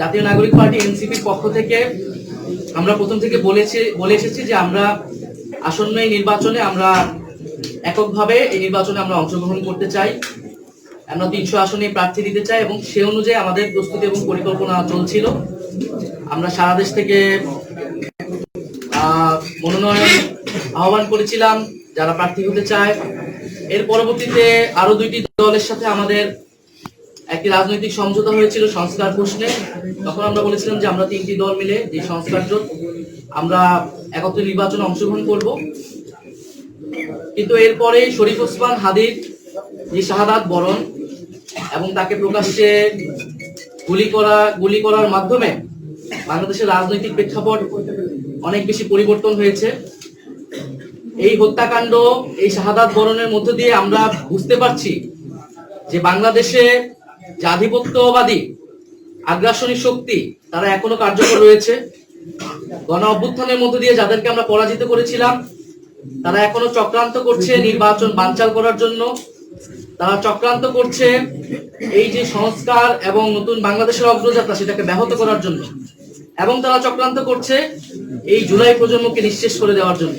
জাতীয় নাগরিক পার্টি এনসিপির পক্ষ থেকে আমরা প্রথম থেকে বলেছি, বলে এসেছি যে আমরা আসন্ন এই নির্বাচনে আমরা এককভাবে এই নির্বাচনে আমরা অংশগ্রহণ করতে চাই। আমরা তিনশো আসনে প্রার্থী দিতে চাই এবং সে অনুযায়ী আমাদের প্রস্তুতি এবং পরিকল্পনা চলছিল। আমরা সারা দেশ থেকে মনোনয়ন আহ্বান করেছিলাম, যারা প্রার্থী হতে চায়। এর পরবর্তীতে আরও দুইটি দলের সাথে আমাদের একটি রাজনৈতিক সমঝোতা হয়েছিল সংস্কার প্রশ্নে। তখন আমরা বলেছিলাম যে আমরা তিনটি দল মিলে যে সংস্কার জোট, আমরা একত্রে নির্বাচনে অংশগ্রহণ করব। কিন্তু এরপরে শরীফ ওসমান হাদির যে শাহাদাত বরণ এবং তাকে প্রকাশ্যে গুলি করা, গুলি করার মাধ্যমে বাংলাদেশের রাজনৈতিক প্রেক্ষাপট অনেক বেশি পরিবর্তন হয়েছে। এই হত্যাকাণ্ড, এই শাহাদাত বরণের মধ্য দিয়ে আমরা বুঝতে পারছি যে বাংলাদেশে যে আধিপত্যবাদী, আগ্রাসনী শক্তি, তারা এখনও কার্যকর রয়েছে। গণ অভ্যুত্থানের মধ্য দিয়ে যাদেরকে আমরা পরাজিত করেছিলাম, তারা এখনও চক্রান্ত করছে নির্বাচন বানচাল করার জন্য। তারা চক্রান্ত করছে এই যে সংস্কার এবং নতুন বাংলাদেশের অগ্রযাত্রা, সেটাকে ব্যাহত করার জন্য। এবং তারা চক্রান্ত করছে এই জুলাই প্রজন্মকে নিঃশেষ করে দেওয়ার জন্য।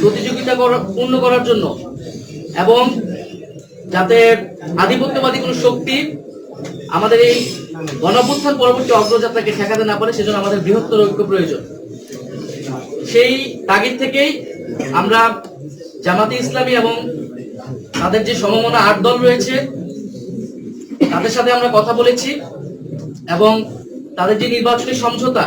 প্রতিযোগিতা পূর্ণ করার জন্য। এবং যাতে আধিপত্যবাদী কোনো শক্তি আমাদের এই গণঅভ্যুত্থান পরবর্তী অগ্রযাত্রাকে ঠেকাতে না পারে, সেজন্য আমাদের বৃহত্তর ঐক্য প্রয়োজন। সেই তাগিদ থেকেই আমরা জামাতে ইসলামী এবং তাদের যে সমমনা আট দল রয়েছে, তাদের সাথে আমরা কথা বলেছি এবং তাদের যে নির্বাচনী সমঝোতা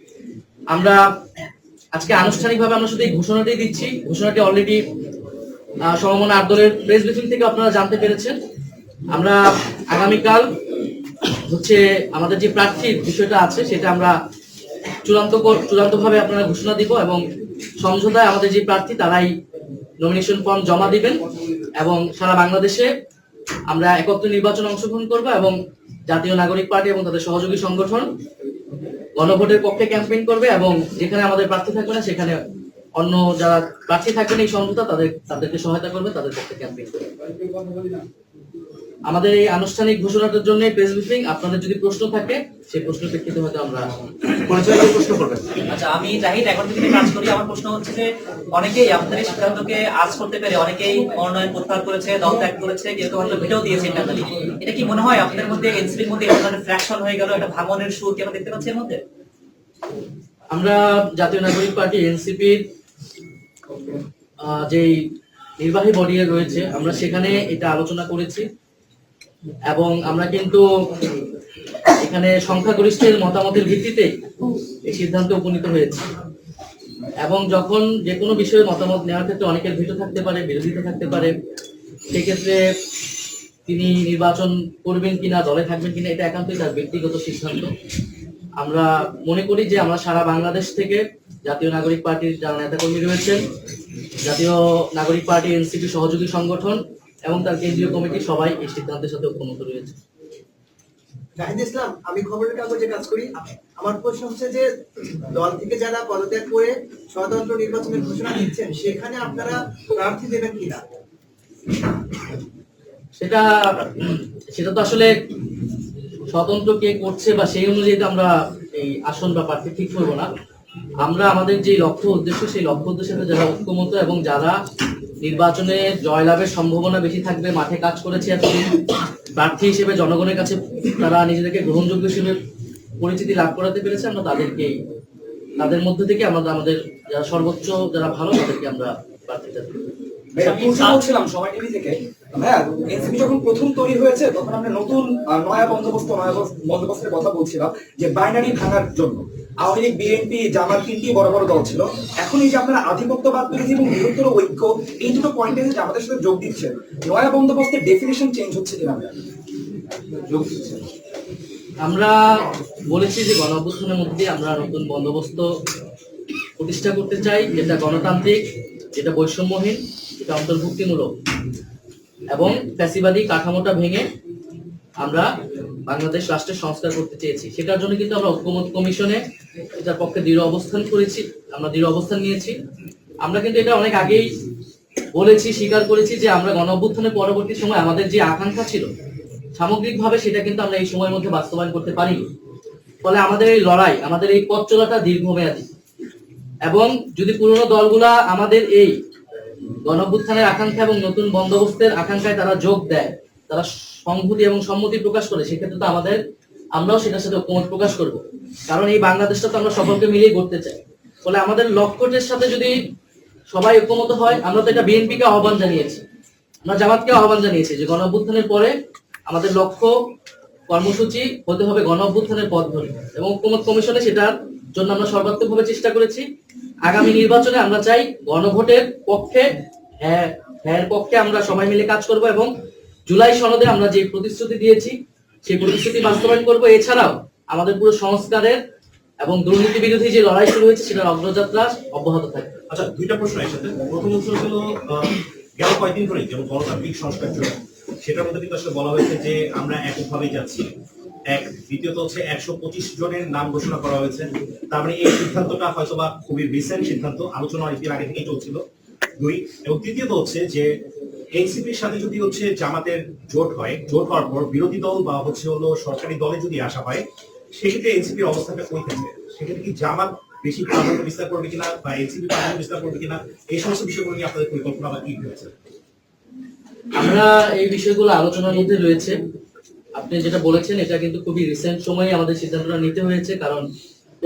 আমরা আজকে আনুষ্ঠানিকভাবে আমরা শুধু এই ঘোষণাটি দিচ্ছি। ঘোষণাটি অলরেডি সমমনা আট দলের প্রেস ব্রিফিং থেকে আপনারা জানতে পেরেছেন। আমরা আগামীকাল হচ্ছে আমাদের যে প্রার্থীর বিষয়টা আছে, সেটা আমরা চূড়ান্ত চূড়ান্ত ভাবে আপনারা ঘোষণা দিব এবং সমঝোতায় আমাদের যে প্রার্থী, তারাই নমিনেশন ফর্ম জমা দিবেন এবং সারা বাংলাদেশে আমরা একত্রে নির্বাচনে অংশগ্রহণ করব এবং জাতীয় নাগরিক পার্টি এবং তাদের সহযোগী সংগঠন গণভোটের পক্ষে ক্যাম্পেইন করবে এবং যেখানে আমাদের প্রার্থী থাকবে না, সেখানে অন্য যারা প্রার্থী থাকবেন এই সমঝোতা, তাদের, তাদেরকে সহায়তা করবে, তাদের পক্ষে ক্যাম্পেইন করবে। আমাদের এই আনুষ্ঠানিক ঘোষণাটার জন্য প্রেস ব্রিফিং আপনাদের যদি প্রশ্ন থাকে, সেই প্রশ্নের প্রেক্ষিতে হয়তো আমরা পরিচয় প্রশ্ন করবেন। আচ্ছা আমি জাহিদ, এখন থেকে কাজ করি। আমার প্রশ্ন হচ্ছে যে, অনেকেই আপনাদের এই সিদ্ধান্তকে আজ করতে পেরে অনেকেই মনোনয়ন প্রত্যাহার করেছে, দল ত্যাগ করেছে, কেউ কেউ হয়তো ভিডিও দিয়েছে এটা কি মনে হয় আপনাদের মধ্যে এনসিপির মধ্যে ফ্র্যাকশন হয়ে গেল, একটা ভাঙনের সুর কি আমরা দেখতে পাচ্ছি এর মধ্যে? আমরা জাতীয় নাগরিক পার্টি এনসিপির যেই নির্বাহী বডি রয়েছে, আমরা সেখানে এটা আলোচনা করেছি। এবং আমরা কিন্তু এখানে সংখ্যাগরিষ্ঠের মতামতের ভিত্তিতে এই সিদ্ধান্তে উপনীত হয়েছে। এবং যখন যে কোনো বিষয়ে মতামত নেওয়ার ক্ষেত্রে অনেকের ভিটো থাকতে পারে, বিরোধিতা থাকতে পারে, সেক্ষেত্রে তিনি নির্বাচন করবেন কিনা, দলে থাকবেন কিনা, এটা একান্তই তার ব্যক্তিগত সিদ্ধান্ত। আমরা মনে করি যে আমরা সারা বাংলাদেশ থেকে জাতীয় নাগরিক পার্টির যারা নেতাকর্মী রয়েছেন জাতীয় নাগরিক পার্টি এনসিপি সহযোগী সংগঠন এবং তার কেন্দ্রীয় কমিটি সবাই এই সিদ্ধান্তের সাথে ঐক্যমত রয়েছে। জাহিদ ইসলাম আমি খবরের কাগজে কাজ করি। আমার প্রশ্ন হচ্ছে যে দল থেকে যারা পদত্যাগ করে স্বতন্ত্র নির্বাচনের ঘোষণা দিচ্ছেন সেখানে আপনারা প্রার্থী দেবেন কিনা? সেটা সেটা তো আসলে স্বতন্ত্র কে করছে বা সেই অনুযায়ী আমরা এই আসন বা প্রার্থী ঠিক করব না আমরা আমাদের যে লক্ষ্য উদ্দেশ্য, সেই লক্ষ্য উদ্দেশ্যের সাথে যারা ঐক্যমত এবং যারা নির্বাচনে জয়লাভের সম্ভাবনা বেশি থাকবে, মাঠে কাজ করেছে এতদিন, প্রার্থী হিসেবে জনগণের কাছে তারা নিজেদেরকে গ্রহণযোগ্য হিসেবে পরিচিতি লাভ করাতে পেরেছে, আমরা তাদেরকেই তাদের মধ্যে থেকে আমরা আমাদের যারা সর্বোচ্চ, যারা ভালো, তাদেরকে আমরা প্রার্থীতা দেব। ভাইয়া ভাইয়া, এনসিপি যখন প্রথম তৈরি হয়েছে, তখন আমরা নতুন নয়া বন্দোবস্ত, নয়া বন্দোবস্তের কথা বলছিলাম যে বাইনারি ভাঙার জন্য। আওয়ামী লীগ, বিএনপি, জামাত তিনটি বড় বড় দল ছিল। এখন এই যে আপনারা আধিপত্যবাদ বিরোধী এবং বৃহত্তর ঐক্য, এই দুটো পয়েন্টে যে আমাদের সাথে যোগ দিচ্ছেন, নয়া বন্দোবস্তের ডেফিনেশন চেঞ্জ হচ্ছে কিনা যোগ দিচ্ছেন। আমরা বলেছি যে গণ মধ্যে আমরা নতুন বন্দোবস্ত প্রতিষ্ঠা করতে চাই। যেটা গণতান্ত্রিক যেটা বৈষম্যহীন যেটা অন্তর্ভুক্তিমূলক। এবং ফ্যাসিবাদী কাঠামোটা ভেঙে আমরা বাংলাদেশ রাষ্ট্রের সংস্কার করতে চেয়েছি। সেটার জন্য কিন্তু আমরা ঐক্যমত কমিশনে এটার পক্ষে দৃঢ় অবস্থান করেছি, আমরা দৃঢ় অবস্থান নিয়েছি। আমরা কিন্তু এটা অনেক আগেই বলেছি, স্বীকার করেছি যে আমরা গণ অভ্যুত্থানের পরবর্তী সময় আমাদের যে আকাঙ্ক্ষা ছিল, সামগ্রিকভাবে সেটা কিন্তু আমরা এই সময়ের মধ্যে বাস্তবায়ন করতে পারিনি। ফলে আমাদের এই লড়াই, আমাদের এই পথ চলাটা দীর্ঘমেয়াদী। এবং যদি পুরনো দলগুলা আমাদের এই গণভ্যুত্থানের আকাঙ্ক্ষা এবং নতুন বন্দোবস্তের আকাঙ্ক্ষায় তারা যোগ দেয়, তারা সংহতি এবং সম্মতি প্রকাশ করে, সেক্ষেত্রে তো আমাদের, আমরাও সেটার সাথে ঐক্যমত প্রকাশ করব। কারণ এই বাংলাদেশটা তো আমরা সকলকে মিলিয়ে করতে চাই। ফলে আমাদের লক্ষ্যটির সাথে যদি সবাই ঐক্যমত হয়, আমরা তো এটা বিএনপিকে আহ্বান জানিয়েছি। আমরা জামাতকে আহ্বান জানিয়েছি যে গণঅভ্যুত্থানের পরে আমাদের লক্ষ্য, কর্মসূচি হতে হবে গণ অভ্যুত্থানের পথ ধরে। এবং ঐক্যমত কমিশনে সেটার জন্য আমরা সর্বাত্মকভাবে চেষ্টা করেছি। আগামী নির্বাচনে আমরা চাই গণভোটের পক্ষে হ্যাঁ পক্ষে আমরা সবাই মিলে কাজ করব এবং জুলাই সনদে আমরা যে প্রতিশ্রুতি দিয়েছি সেই প্রতিশ্রুতি বাস্তবায়ন করব। এছাড়াও আমাদের পুরো সংস্কারের এবং দুর্নীতি বিরোধী যে লড়াই শুরু হয়েছে সেটার অগ্রযাত্রা অব্যাহত থাকবে। আচ্ছা দুইটা প্রশ্ন একসাথে। প্রথম হলো আহ, গেল কয়েকদিন ধরে যেমন গণতান্ত্রিক সংস্কার সেটার মধ্যে কিন্তু আসলে বলা হয়েছে যে আমরা এককভাবেই যাচ্ছি। এক, দ্বিতীয়ত হচ্ছে একশো পঁচিশ জনের নাম ঘোষণা করা হয়েছে। তার মানে এই সিদ্ধান্তটা হয়তো বা খুবই রিসেন্ট সিদ্ধান্ত আলোচনা অনেকদিন আগে থেকেই চলছিল। দুই, এবং তৃতীয়ত হচ্ছে যে এনসিপির সাথে যদি হচ্ছে জামাতের জোট হয়, জোট হওয়ার পর বিরোধী দল বা হচ্ছে হলো সরকারি দলে যদি আসা হয়, সেক্ষেত্রে এনসিপির অবস্থাটা কই থাকবে? সেক্ষেত্রে কি জামাত বেশি প্রাধান্য বিস্তার করবে কিনা বা এনসিপি প্রাধান্য বিস্তার করবে কিনা, এই সমস্ত বিষয়গুলো নিয়ে আপনাদের পরিকল্পনা বা কি রয়েছে? আমরা এই বিষয়গুলো আলোচনার মধ্যে রয়েছে। আপনি যেটা বলেছেন এটা কিন্তু খুবই রিসেন্ট সময়ে আমাদের সিদ্ধান্তটা নিতে হয়েছে কারণ